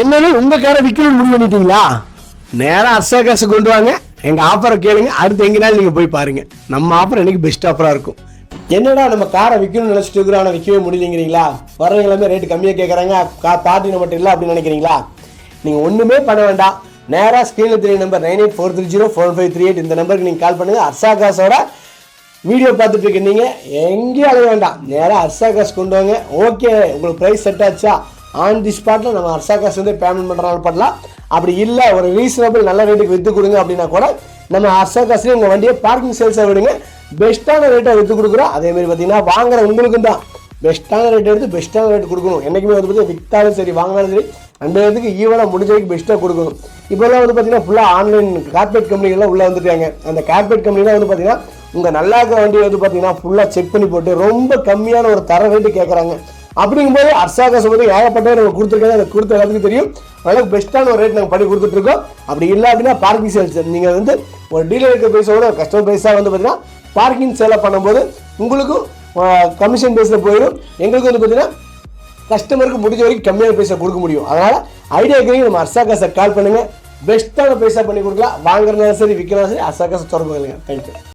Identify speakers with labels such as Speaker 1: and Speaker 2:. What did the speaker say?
Speaker 1: என்னன்னு உங்க காரை விற்கணும்னு முடிவு பண்ணிட்டீங்களா? நேரா அர்சா காசு கொண்டு வாங்க. எங்க ஆஃபரை கேளுங்க. அடுத்து எங்கனாலும் நீங்க போய் பாருங்க. நம்ம ஆஃபர் எனக்கு பெஸ்ட் ஆஃபரா இருக்கும். என்னடா நம்ம காரை விற்கணும்னு நினைச்சிட்டு இருக்கிறோம் ஆனால் விற்கவே முடியலைங்கிறீங்களா? வர்றவங்க எல்லாமே ரேட்டு கம்மியாக கேட்குறாங்க கா பார்ட்டி மட்டும் இல்லை அப்படின்னு நினைக்கிறீங்களா? நீங்கள் ஒன்றுமே பண்ண வேண்டாம். நேராக ஸ்க்ரீனில் தெரிய number nine eight four three zero four five three eight இந்த நம்பருக்கு நீங்கள் கால் பண்ணுங்கள் அர்சா காசோட வீடியோ பார்த்துட்டு இருக்கீங்க. எங்கேயும் அலைய வேண்டாம். நேராக அர்சா காசு கொண்டு வாங்க. ஓகே உங்களுக்கு ப்ரைஸ் செட் ஆச்சா? ஆன் தி ஸ்பாட்டில் நம்ம அர்சா காசு வந்து பேமெண்ட் பண்ணுறனால பண்ணலாம். அப்படி இல்லை ஒரு ரீசனபிள் நல்ல ரேட்டுக்கு விற்று கொடுங்க அப்படின்னா கூட நம்ம அர்சா காசுலேயே உங்கள் வண்டியை பார்க்கிங் சேல்ஸை விடுங்க. பெஸ்ட்டான ரேட்டை விற்று கொடுக்குறோம். அதேமாதிரி பார்த்தீங்கன்னா வாங்குற உங்களுக்கும் தான். பெஸ்ட்டான ரேட் எடுத்து பெஸ்ட்டான ரேட் கொடுக்கணும். என்றைக்குமே வந்து பார்த்தீங்கன்னா விற்றாலும் சரி வாங்கினாலும் சரி அந்த இடத்துக்கு ஈவனாக முடிஞ்ச வரைக்கும் பெஸ்ட்டாக கொடுக்கணும். இப்போல்லாம் வந்து பார்த்தீங்கன்னா ஃபுல்லாக ஆன்லைன் கார்பரேட் கம்பெனிகள்லாம் உள்ளே வந்துட்டாங்க. அந்த கார்பரேட் கம்பெனிலாம் வந்து பார்த்தீங்கன்னா உங்கள் நல்லா இருக்கிற வண்டியை வந்து பார்த்தீங்கன்னா ஃபுல்லாக செக் பண்ணி போட்டு ரொம்ப கம்மியான ஒரு தர ரேட்டு கேட்குறாங்க அப்படிங்கும்போது அர்சாகாசம் வந்து ஏகப்பட்ட நம்ம கொடுத்துருக்காங்க அதை கொடுத்த எல்லாத்துக்கும் தெரியும். அளவுக்கு பெஸ்ட்டான ஒரு ரேட் நாங்கள் பண்ணி கொடுத்துட்ருக்கோம். அப்படி இல்லை அப்படின்னா பார்க்கிங் சேல்ஸ் நீங்கள் வந்து ஒரு டீலர் இருக்கிற ஒரு கஸ்டமர் பைஸாக வந்து பார்த்தீங்கன்னா பார்க்கிங் சேலை பண்ணும்போது உங்களுக்கும் கமிஷன் பேஸில் போயிடும். எங்களுக்கு வந்து பார்த்தீங்கன்னா கஸ்டமருக்கு முடிஞ்ச வரைக்கும் கம்மியான பைசா கொடுக்க முடியும். அதனால் ஐடியா இருக்கிறீங்க நம்ம அர்சாகாசை கால் பண்ணுங்கள் பெஸ்ட்டான பைசா பண்ணி கொடுக்கலாம். வாங்குறதுனாலும் சரி விற்கிறனாலும் சரி அர்சாகாசை தொடர்பு கொள்ளுங்க. தேங்க்யூ